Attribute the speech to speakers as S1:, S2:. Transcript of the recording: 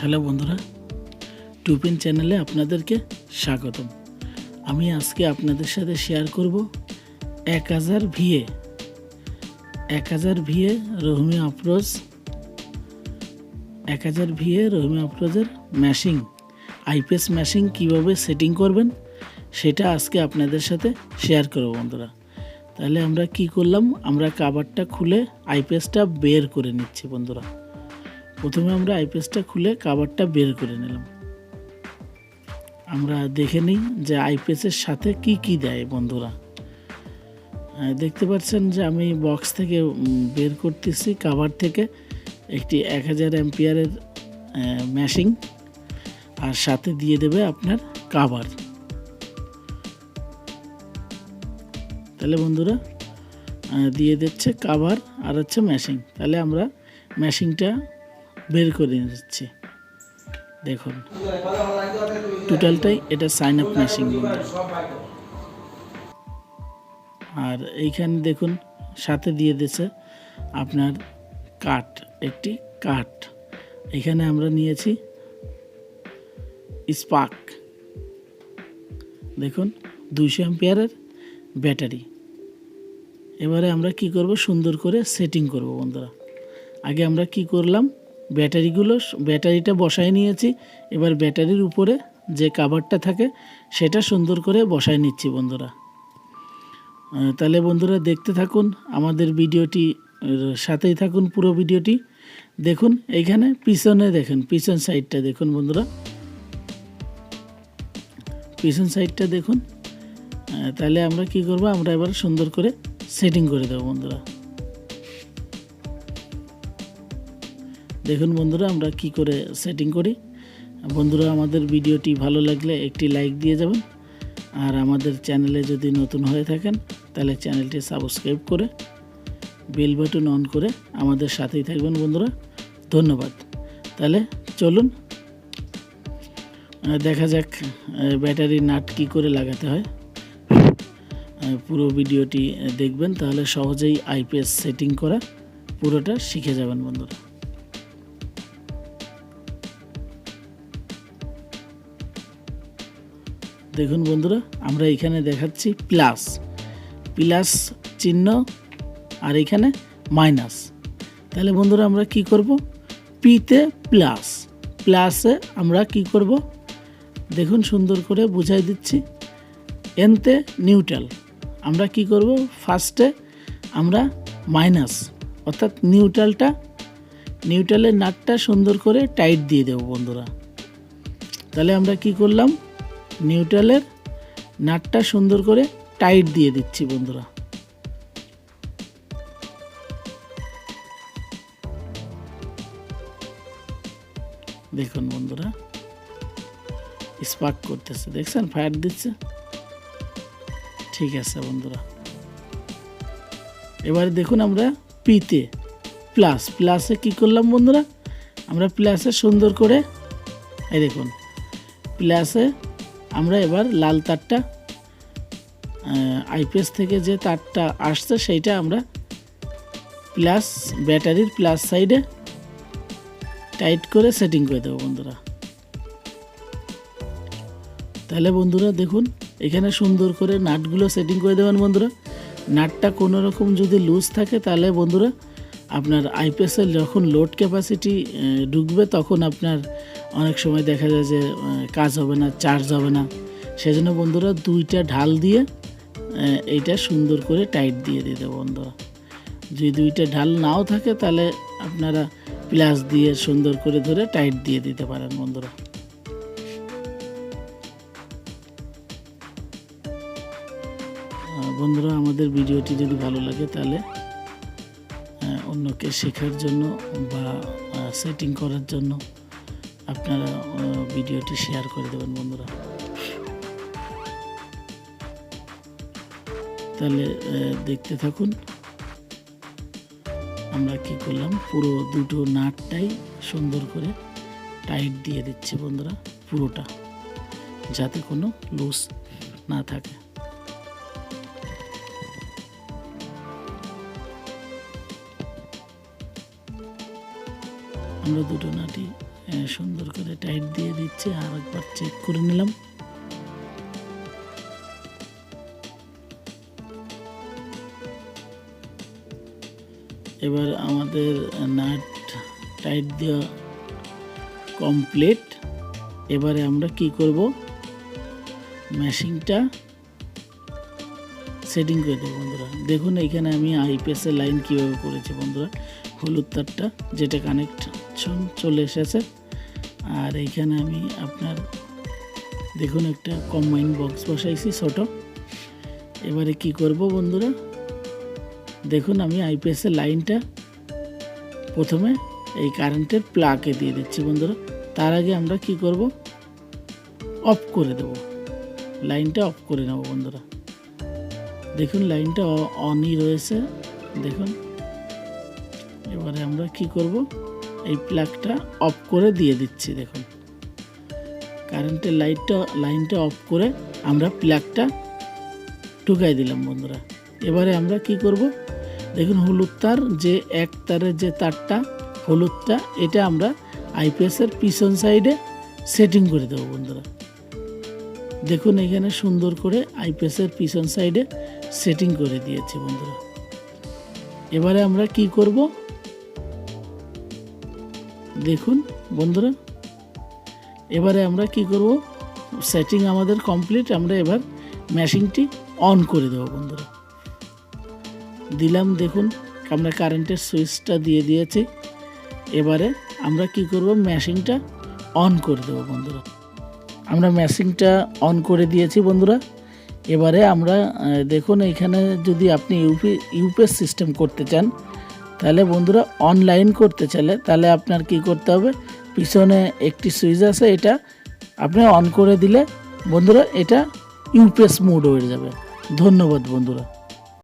S1: Hello বন্ধুরা, two-pin চ্যানেলে আপনাদেরকে স্বাগতম। আমি আজকে আপনাদের সাথে শেয়ার করব এক হাজার ভিএ। এক হাজার ভিএ রহিমি আফরোজ, এক হাজার ভিএ রহিমি আফরোজের ম্যাশিং, আইপিএস ম্যাশিং কীভাবে সেটিং করবেন সেটা আজকে আপনাদের সাথে শেয়ার করব বন্ধুরা। তাহলে আমরা কি করলাম, আমরা কাভারটা খুলে আইপিএসটা বের করে নিচ্ছি বন্ধুরা। প্রথমে আমরা আইপিএসটা খুলে কাভারটা বের করে নিলাম। আমরা দেখে নিই যে আইপিএসের সাথে কি কি দেয় বন্ধুরা। দেখতে পাচ্ছেন যে আমি বক্স থেকে বের করতেছি। কাভার থেকে একটি এক হাজার অ্যাম্পিয়ারের ম্যাশিং আর সাথে দিয়ে দেবে আপনার কাভার তাহলে বন্ধুরা দিয়ে দিচ্ছে কাভার আর হচ্ছে ম্যাশিং তাহলে আমরা ম্যাশিংটা বের করে নিচ্ছি দেখুন টোটালটাই এটা সাইন আপ ম্যাশিং আর এইখানে দেখুন, সাথে দিয়ে দিয়েছে আপনার কাঠ একটি কাঠ এখানে আমরা নিয়েছি স্পার্ক দেখুন, দুইশো অ্যাম্পিয়ারের ব্যাটারি। এবারে আমরা কি করব? সুন্দর করে সেটিং করব বন্ধুরা। আগে আমরা কি করলাম? ব্যাটারিগুলো ব্যাটারিটা বসায় নিয়েছি। এবার ব্যাটারির উপরে যে কাভারটা থাকে, সেটা সুন্দর করে বসায় নিচ্ছি বন্ধুরা। তাহলে বন্ধুরা দেখতে থাকুন, আমাদের ভিডিওটি সাথেই থাকুন পুরো ভিডিওটি। দেখুন, এইখানে পিছনে দেখুন, পিছন সাইডটা দেখুন বন্ধুরা। পিছন সাইডটা দেখুন। তাহলে আমরা কি করব, আমরা এবার সুন্দর করে সেটিং করে দেবো বন্ধুরা। দেখুন বন্ধুরা, আমরা কি করে সেটিং করি? বন্ধুরা, আমাদের ভিডিওটি ভালো লাগলে একটি লাইক দিয়ে যাবেন। আর আমাদের চ্যানেলে যদি নতুন হয়ে থাকেন, তাহলে চ্যানেলটি সাবস্ক্রাইব করে বেল বাটন অন করে আমাদের সাথেই থাকবেন বন্ধুরা। ধন্যবাদ। তাহলে চলুন দেখা যাক ব্যাটারি নাট কি করে লাগাতে হয়। পুরো ভিডিওটি দেখবেন, তাহলে সহজেই আইপিএস সেটিং করা পুরোটা শিখে যাবেন বন্ধুরা। দেখুন বন্ধুরা, আমরা এখানে দেখাচ্ছি প্লাস। প্লাস চিহ্ন আর এখানে মাইনাস। তাহলে বন্ধুরা আমরা কি করব? পিতে প্লাস। প্লাসে আমরা কি করব? দেখুন সুন্দর করে বুঝাই দিচ্ছি। এনতে নিউট্রাল। আমরা কি করব? ফার্স্টে আমরা মাইনাস, অর্থাৎ নিউট্রালটা, নিউট্রালের নাটটা সুন্দর করে টাইট দিয়ে দেবো বন্ধুরা। তাহলে আমরা কি করলাম? নিউট্রালের নাটটা সুন্দর করে টাইট দিয়ে দিচ্ছি বন্ধুরা। দেখুন বন্ধুরা স্পার্ক করতেছে, দেখছেন? ফায়ার দিচ্ছে। ঠিক আছে বন্ধুরা। এবারে দেখুন আমরা পিতে প্লাস প্লাসে কি করলাম বন্ধুরা? আমরা প্লাসে সুন্দর করে, এই দেখুন প্লাসে আমরা এবার লাল তারটা আইপিএস থেকে যে তারটা আসছে সেইটা আমরা প্লাস ব্যাটারির প্লাস সাইডে টাইট করে সেটিং করে দেবো বন্ধুরা। তাহলে বন্ধুরা দেখুন, এখানে সুন্দর করে নাটগুলো সেটিং করে দেবেন বন্ধুরা। নাটটা কোনো রকম যদি লুজ থাকে তাহলে বন্ধুরা আপনার আইপিএসের যখন লোড ক্যাপাসিটি ঢুকবে তখন আপনার অনেক সময় দেখা যায় যে কাজ হবে না চার্জ হবে না। সেজন্য বন্ধুরা দুইটা ঢাল দিয়ে এইটা সুন্দর করে টাইট দিয়ে দিতে বন্ধুরা। যদি দুইটা ঢাল নাও থাকে তাহলে আপনারা প্লাস দিয়ে সুন্দর করে ধরে টাইট দিয়ে দিতে পারেন বন্ধুরা। বন্ধুরা আমাদের ভিডিওটি যদি ভালো লাগে তাহলে অন্যকে শেখার জন্য বা সেটিং করার জন্য আপনারা ভিডিওটি শেয়ার করে দেবেন বন্ধুরা। তাহলে দেখতে থাকুন আমরা কি করলাম পুরো দুটো নাটটাই সুন্দর করে টাইট দিয়ে দিচ্ছি বন্ধুরা পুরোটা যাতে কোনো লুজ না থাকে। আমরা দুটো আহ, সুন্দর করে টাইট দিয়ে দিচ্ছে, আর একবার চেক করে নিলাম। এবার আমাদের নাট টাইট দেওয়া কমপ্লিট এবারে আমরা কি করব? মেশিনটা সেটিং করে দেবো বন্ধুরা। দেখুন, এখানে আমি আইপিএসের লাইন কীভাবে করেছি বন্ধুরা। হলুদ তারটা, যেটা কানেকশন চলে এসেছে। আর এইখানে আমি আপনার দেখুন একটা কম্বাইন বক্স বসাইছি ছোটো। এবারে কি করব বন্ধুরা? দেখুন আমি আইপিএসের লাইনটা প্রথমে এই কারেন্টের প্লাগে দিয়ে দিচ্ছি বন্ধুরা। তার আগে আমরা কি করব? অফ করে দেব। লাইনটা অফ করে নেব বন্ধুরা। দেখুন লাইনটা অনই রয়েছে। দেখুন। এবারে আমরা কি করব? এই প্লাগটা অফ করে দিয়ে দিচ্ছি, দেখুন। কারেন্টের লাইটটা লাইনটা অফ করে আমরা প্লাগটা ঢুকাই দিলাম, বন্ধুরা। এবারে আমরা কি করব? দেখুন, হলুদ তার, যে এক তারের যে তারটা, হলুদটা, এটা আমরা আইপিএসের পিছন সাইডে সেটিং করে দেবো, বন্ধুরা। দেখুন, এখানে সুন্দর করে আইপিএসের পিছন সাইডে সেটিং করে দিয়েছি, বন্ধুরা। এবারে আমরা কি করব? দেখুন, বন্ধুরা, এবারে আমরা কি করব? সেটিং আমাদের কমপ্লিট আমরা এবার মেশিনটি অন করে দেবো, বন্ধুরা। দিলাম, দেখুন, আমরা কারেন্টের সুইচটা দিয়ে দিয়েছি। এবারে আমরা কি করব? মেশিনটা অন করে দেবো, বন্ধুরা। আমরা মেশিনটা অন করে দিয়েছি, বন্ধুরা। এবারে আমরা দেখুন, এখানে যদি আপনি ইউপি ইউপিএস সিস্টেম করতে চান তাহলে বন্ধুরা অনলাইন করতে চাইলে তাহলে আপনার কি করতে হবে? পিছনে একটি সুইচ আছে, এটা আপনি অন করে দিলে বন্ধুরা, এটা ইউপিএস মোড হয়ে যাবে। ধন্যবাদ বন্ধুরা।